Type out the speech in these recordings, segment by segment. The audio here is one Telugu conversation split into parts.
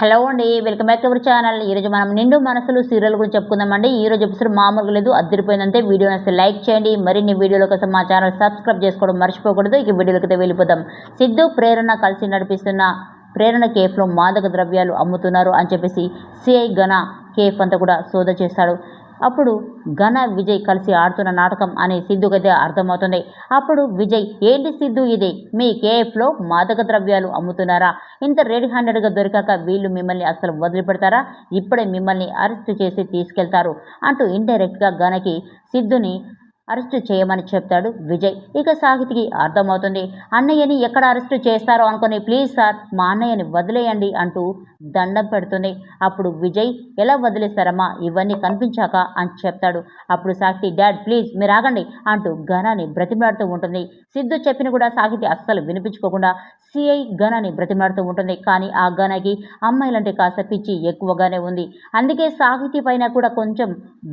హలో అండి వెల్కమ్ బ్యాక్ అవర్ ఛానల్. ఈరోజు మనం నిండు మనసులు సీరియల్ గురించి చెప్పుకుందామండి. ఈ రోజు ఎపిసోడ్ మామూలుగా లేదు అద్దరిపోయిందంటే వీడియో నచ్చితే లైక్ చేయండి. మరిన్ని వీడియోల కోసం మా ఛానల్ సబ్స్క్రైబ్ చేసుకోవడం మర్చిపోకూడదు. ఇక వీడియోలకైతే వెళ్ళిపోదాం. సిద్ధు ప్రేరణ కలిసి నడిపిస్తున్న ప్రేరణ కేఫ్లో మాదక ద్రవ్యాలు అమ్ముతున్నారు అని చెప్పేసి సిఐ గణ కేఫ్ అంతా కూడా సోద చేస్తాడు. అప్పుడు ఘన విజయ్ కలిసి ఆడుతున్న నాటకం అని సిద్ధుకైతే అర్థమవుతుంది. అప్పుడు విజయ్ ఏంటి సిద్ధు ఇది? మీ కేఎఫ్లో మాదక ద్రవ్యాలు అమ్ముతున్నారా? ఇంత రెడ్ హ్యాండెడ్గా దొరికాక వీళ్ళు మిమ్మల్ని అసలు వదిలిపెడతారా? ఇప్పుడే మిమ్మల్ని అరెస్ట్ చేసి తీసుకెళ్తారు అంటూ ఇండైరెక్ట్గా ఘనకి సిద్ధుని అరెస్ట్ చేయమని చెప్తాడు విజయ్. ఇక సాహితికి అర్థమవుతుంది. అన్నయ్యని ఎక్కడ అరెస్ట్ చేస్తారో అనుకుని ప్లీజ్ సార్ మా అన్నయ్యని వదిలేయండి అంటూ దండం పెడుతుంది. అప్పుడు విజయ్ ఎలా వదిలేస్తారమ్మా? ఇవన్నీ కనిపించాక అని చెప్తాడు. అప్పుడు సాహితి డాడ్ ప్లీజ్ మీరు ఆగండి అంటూ ఘనాన్ని బ్రతిమాడుతూ ఉంటుంది. సిద్ధు చెప్పిన కూడా సాహితి అస్సలు వినిపించుకోకుండా సిఐ ఘనాన్ని బ్రతిమాడుతూ ఉంటుంది. కానీ ఆ ఘనకి అమ్మాయిలంటే కాస్త పిచ్చి ఎక్కువగానే ఉంది. అందుకే సాహితి పైన కూడా కొంచెం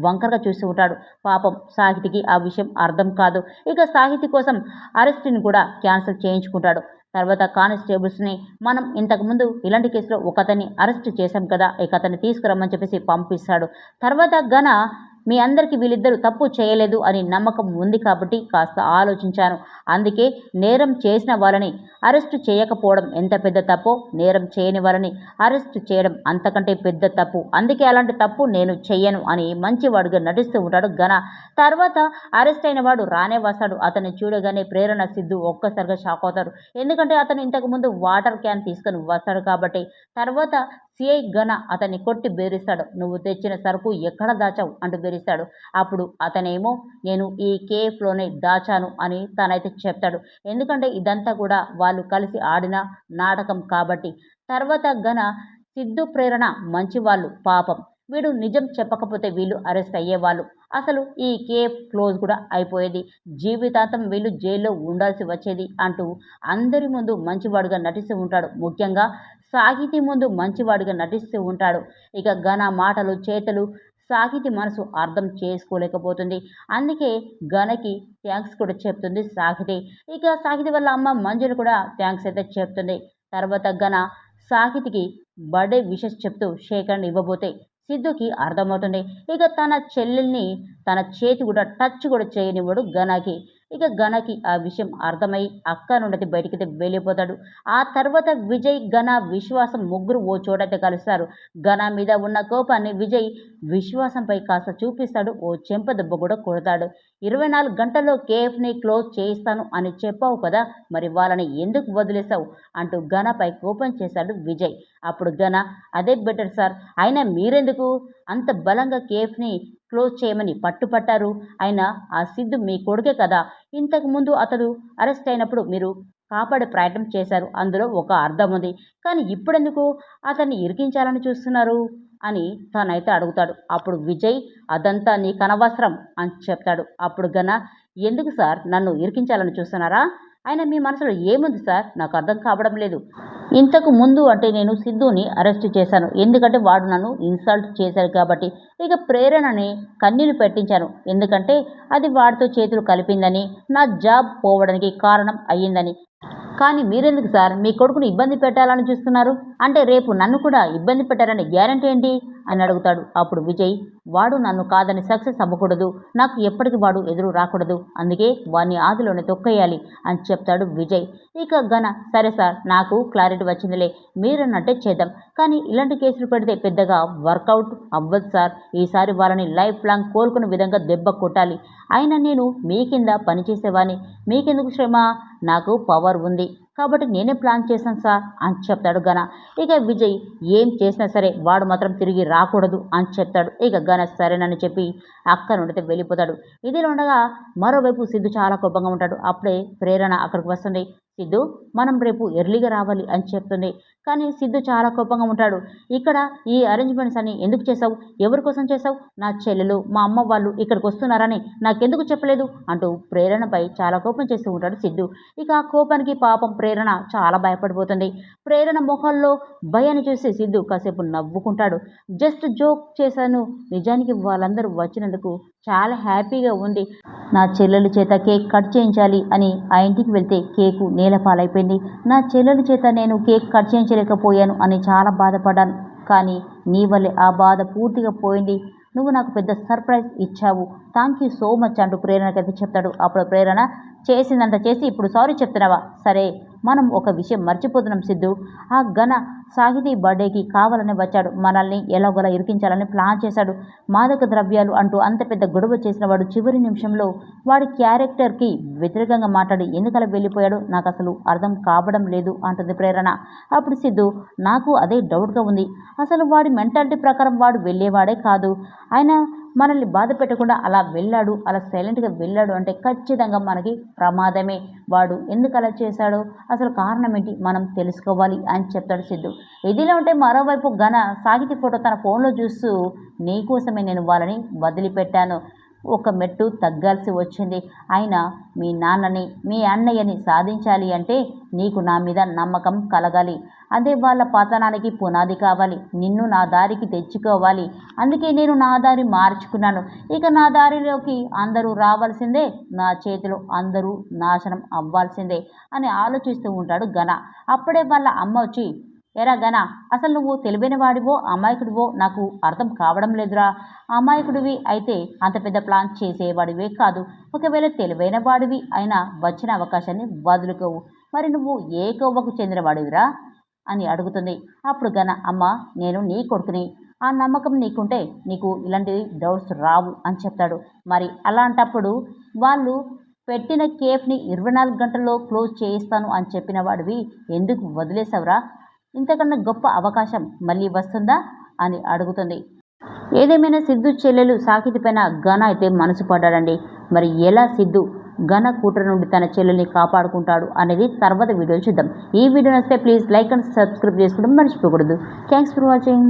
వంకరగా చూస్తూ ఉంటాడు. పాపం సాహితికి ఆ విషయం అర్థం కాదు. ఇక సాహితీ కోసం అరెస్ట్ని కూడా క్యాన్సిల్ చేయించుకుంటాడు. తర్వాత కానిస్టేబుల్స్ని మనం ఇంతకుముందు ఇలాంటి కేసులో ఒకతని అరెస్ట్ చేశాం కదా ఇక అతన్ని తీసుకురమ్మని చెప్పేసి పంపిస్తాడు. తర్వాత గన మీ అందరికీ వీళ్ళిద్దరూ తప్పు చేయలేదు అని నమ్మకం ఉంది కాబట్టి కాస్త ఆలోచించాను. అందుకే నేరం చేసిన వాళ్ళని అరెస్టు చేయకపోవడం ఎంత పెద్ద తప్పో నేరం చేయని వాళ్ళని అరెస్టు చేయడం అంతకంటే పెద్ద తప్పు. అందుకే అలాంటి తప్పు నేను చెయ్యను అని మంచివాడుగా నటిస్తూ ఉంటాడు ఘన. తర్వాత అరెస్ట్ అయిన వాడు రానే వస్తాడు. అతన్ని చూడగానే ప్రేరణ సిద్ధు ఒక్కసారిగా షాక్ అవుతారు ఎందుకంటే అతను ఇంతకుముందు వాటర్ క్యాన్ తీసుకొని వస్తాడు కాబట్టి. తర్వాత సిఐ గణ అతన్ని కొట్టి బెదిరిస్తాడు. నువ్వు తెచ్చిన సరుకు ఎక్కడ దాచావు? అంటూ బెదిరిస్తాడు. అప్పుడు అతనేమో నేను ఈ కేఫ్లోనే దాచాను అని తనైతే చెప్తాడు. ఎందుకంటే ఇదంతా కూడా వాళ్ళు కలిసి ఆడిన నాటకం కాబట్టి. తర్వాత గణ సిద్ధు ప్రేరణ మంచివాళ్ళు పాపం. వీడు నిజం చెప్పకపోతే వీళ్ళు అరెస్ట్ అయ్యేవాళ్ళు. అసలు ఈ కేఫ్ క్లోజ్ కూడా అయిపోయేది. జీవితాంతం వీళ్ళు జైల్లో ఉండాల్సి వచ్చేది అంటూ అందరి ముందు మంచివాడుగా నటిస్తూ ఉంటాడు. ముఖ్యంగా సాహితీ ముందు మంచివాడిగా నటిస్తూ ఉంటాడు. ఇక ఘన మాటలు చేతలు సాహితి మనసు అర్థం చేసుకోలేకపోతుంది. అందుకే ఘనకి థ్యాంక్స్ కూడా చెప్తుంది సాహితి ఇక సాహితి వల్ల అమ్మ మంజులు కూడా థ్యాంక్స్ అయితే చెప్తుంది. తర్వాత ఘన సాహితికి బర్త్డే విషెస్ చెప్తూ షేక్ ఇవ్వబోతే సిద్ధుకి అర్థమవుతుంది. ఇక తన చెల్లెల్ని తన చేతి కూడా టచ్ కూడా చేయనివ్వడు ఘనకి. ఇక ఘనకి ఆ విషయం అర్థమై అక్క నుండి బయటికి వెళ్ళిపోతాడు. ఆ తర్వాత విజయ్ ఘన విశ్వాసం ముగ్గురు ఓ చోటైతే కలుస్తారు. ఘన మీద ఉన్న కోపాన్ని విజయ్ విశ్వాసంపై కాస్త చూపిస్తాడు. ఓ చెంప దెబ్బ కూడా కొడతాడు. ఇరవై నాలుగు గంటల్లో కేఎఫ్ని క్లోజ్ చేయిస్తాను అని చెప్పావు కదా మరి వాళ్ళని ఎందుకు వదిలేశావు అంటూ ఘనపై కోపం చేశాడు విజయ్. అప్పుడు ఘన అదే బెటర్ సార్ అయినా మీరెందుకు? అంత బలంగా కేఫ్ని క్లోజ్ చేయమని పట్టుపట్టారు. ఆయన ఆ సిద్ధు మీ కొడుకే కదా. ఇంతకుముందు అతడు అరెస్ట్ అయినప్పుడు మీరు కాపాడే ప్రయత్నం చేశారు. అందులో ఒక అర్థం ఉంది. కానీ ఇప్పుడెందుకు? అతన్ని ఇరికించాలని చూస్తున్నారు అని తనైతే అడుగుతాడు. అప్పుడు విజయ్ అదంతా నీ కనవసరం అని చెప్తాడు. అప్పుడు గన ఎందుకు సార్? నన్ను ఇరికించాలని చూస్తున్నారా? ఆయన మీ మనసులో ఏముంది సార్? నాకు అర్థం కావడం లేదు. ఇంతకు ముందు అంటే నేను సిద్ధుని అరెస్ట్ చేశాను. ఎందుకంటే వాడు నన్ను ఇన్సల్ట్ చేశారు కాబట్టి. ఇక ప్రేరణని కన్నీళ్ళు పెట్టించాను. ఎందుకంటే అది వాడితో చేతులు కలిపిందని నా జాబ్ పోవడానికి కారణం అయ్యిందని. కానీ మీరెందుకు సార్? మీ కొడుకుని ఇబ్బంది పెట్టాలని చూస్తున్నారు. అంటే రేపు నన్ను కూడా ఇబ్బంది పెట్టారని గ్యారంటీ ఏంటి? అని అడుగుతాడు. అప్పుడు విజయ్ వాడు నన్ను కాదని సక్సెస్ అవ్వకూడదు. నాకు ఎప్పటికి వాడు ఎదురు రాకూడదు. అందుకే వాడిని ఆదిలోనే తొక్కేయాలి అని చెప్తాడు విజయ్. ఇక ఘన సరే సార్ నాకు క్లారిటీ వచ్చిందిలే. మీరన్నట్టే చేద్దాం. కానీ ఇలాంటి కేసులు పెడితే పెద్దగా వర్కౌట్ అవ్వదు సార్. ఈసారి వాళ్ళని లైఫ్ లాంగ్ కోలుకునే విధంగా దెబ్బ కొట్టాలి. అయినా నేను మీ కింద పనిచేసేవాడిని మీకెందుకు శ్రమ? నాకు పవర్ ఉంది. కాబట్టి నేనే ప్లాన్ చేశాను సార్ అని చెప్తాడు ఘన. ఇక విజయ్ ఏం చేసినా సరే వాడు మాత్రం తిరిగి రాకూడదు అని చెప్తాడు. ఇక ఘన సరేనని చెప్పి అక్క ఉండితే వెళ్ళిపోతాడు. ఇదిలో ఉండగా మరోవైపు సిద్ధు చాలా కోపంగా ఉంటాడు. అప్పుడే ప్రేరణ అక్కడికి వస్తుంది. సిద్ధు మనం రేపు ఎర్లీగా రావాలి అని చెప్తుంది కానీ సిద్ధు చాలా కోపంగా ఉంటాడు. ఇక్కడ ఈ అరేంజ్మెంట్స్ అని ఎందుకు చేసావు ఎవరి కోసం చేసావు నా చెల్లెలు మా అమ్మ వాళ్ళు ఇక్కడికి వస్తున్నారని నాకెందుకు చెప్పలేదు? అంటూ ప్రేరణపై చాలా కోపం చేస్తూ ఉంటాడు సిద్ధు. ఇక ఆ కోపానికి పాపం ప్రేరణ చాలా భయపడిపోతుంది. ప్రేరణ మొహంలో భయాన్ని చూసి సిద్ధు కాసేపు నవ్వుకుంటాడు. జస్ట్ జోక్ చేశాను. నిజానికి వాళ్ళందరూ వచ్చినందుకు చాలా హ్యాపీగా ఉంది. నా చెల్లెల చేత కేక్ కట్ చేయించాలి అని ఆ ఇంటికి వెళ్తే కేకు నేలపాలైపోయింది నా చెల్లెల చేత నేను కేక్ కట్ చేయించలేకపోయాను అని చాలా బాధపడ్డాను. కానీ నీ వల్లే ఆ బాధ పూర్తిగా పోయింది. నువ్వు నాకు పెద్ద సర్ప్రైజ్ ఇచ్చావు. థ్యాంక్ యూ సో మచ్ అంటూ ప్రేరణకైతే చెప్తాడు. అప్పుడు ప్రేరణ చేసిందంత చేసి ఇప్పుడు సారీ చెప్తున్నావా? సరే మనం ఒక విషయం మర్చిపోతున్నాం సిద్ధు. ఆ ఘన సాహితీ బర్త్డేకి కావాలని వచ్చాడు. మనల్ని ఎలాగోలా ఇరికించాలని ప్లాన్ చేశాడు. మాదక ద్రవ్యాలు అంటూ అంత పెద్ద గొడవ చేసిన వాడు చివరి నిమిషంలో వాడి క్యారెక్టర్కి వ్యతిరేకంగా మాట్లాడి ఎందుకలా వెళ్ళిపోయాడు? నాకు అసలు అర్థం కావడం లేదు అంటుంది ప్రేరణ. అప్పుడు సిద్ధు నాకు అదే డౌట్గా ఉంది. అసలు వాడి మెంటాలిటీ ప్రకారం వాడు వెళ్ళేవాడే కాదు. ఆయన మనల్ని బాధ పెట్టకుండా అలా వెళ్ళాడు అలా సైలెంట్గా వెళ్ళాడు అంటే ఖచ్చితంగా మనకి ప్రమాదమే. వాడు ఎందుకు అలా చేశాడో? అసలు కారణం ఏంటి? మనం తెలుసుకోవాలి అని చెప్తాడు సిద్ధు. ఇదిలా ఉంటే మరోవైపు ఘన సాగితి ఫోటో తన ఫోన్లో చూస్తూ నీకోసమే నేను వాళ్ళని వదిలిపెట్టాను. ఒక మెట్టు తగ్గాల్సి వచ్చింది. అయినా మీ నాన్నని మీ అన్నయ్యని సాధించాలి అంటే నీకు నా మీద నమ్మకం కలగాలి. అదే వాళ్ళ పతనానికి పునాది కావాలి. నిన్ను నా దారికి తెచ్చుకోవాలి. అందుకే నేను నా దారి మార్చుకున్నాను. ఇక నా దారిలోకి అందరూ రావాల్సిందే నా చేతిలో అందరూ నాశనం అవ్వాల్సిందే అని ఆలోచిస్తూ ఉంటాడు ఘన. అప్పుడే వాళ్ళ అమ్మ వచ్చి ఎరా గనా అసలు నువ్వు తెలివైన వాడివో అమాయకుడివో నాకు అర్థం కావడం లేదురా. అమాయకుడివి అయితే అంత పెద్ద ప్లాన్ చేసేవాడివే కాదు. ఒకవేళ తెలివైన వాడివి అయినా వచ్చిన అవకాశాన్ని వదులుకోవు. మరి నువ్వు ఏ కొవ్వకు చెందినవాడివిరా? అని అడుగుతుంది. అప్పుడు గన అమ్మ నేను నీ కొడుకుని. ఆ నమ్మకం నీకుంటే నీకు ఇలాంటి డౌట్స్ రావు అని చెప్తాడు. మరి అలాంటప్పుడు వాళ్ళు పెట్టిన కేఫ్ని ఇరవై నాలుగు గంటల్లో క్లోజ్ చేయిస్తాను అని చెప్పిన వాడివి ఎందుకు వదిలేసావురా? ఇంతకన్నా గొప్ప అవకాశం మళ్ళీ వస్తుందా అని అడుగుతుంది. ఏదేమైనా సిద్ధు చెల్లెలు సాకితి పైన ఘన అయితే మనసు పడ్డాడండి. మరి ఎలా సిద్ధు ఘన కూతురు నుండి తన చెల్లెల్ని కాపాడుకుంటాడు అనేది తర్వాత వీడియోలు చూద్దాం. ఈ వీడియో నచ్చితే ప్లీజ్ లైక్ అండ్ సబ్స్క్రైబ్ చేసుకోవడం మర్చిపోకూడదు. Thanks for watching.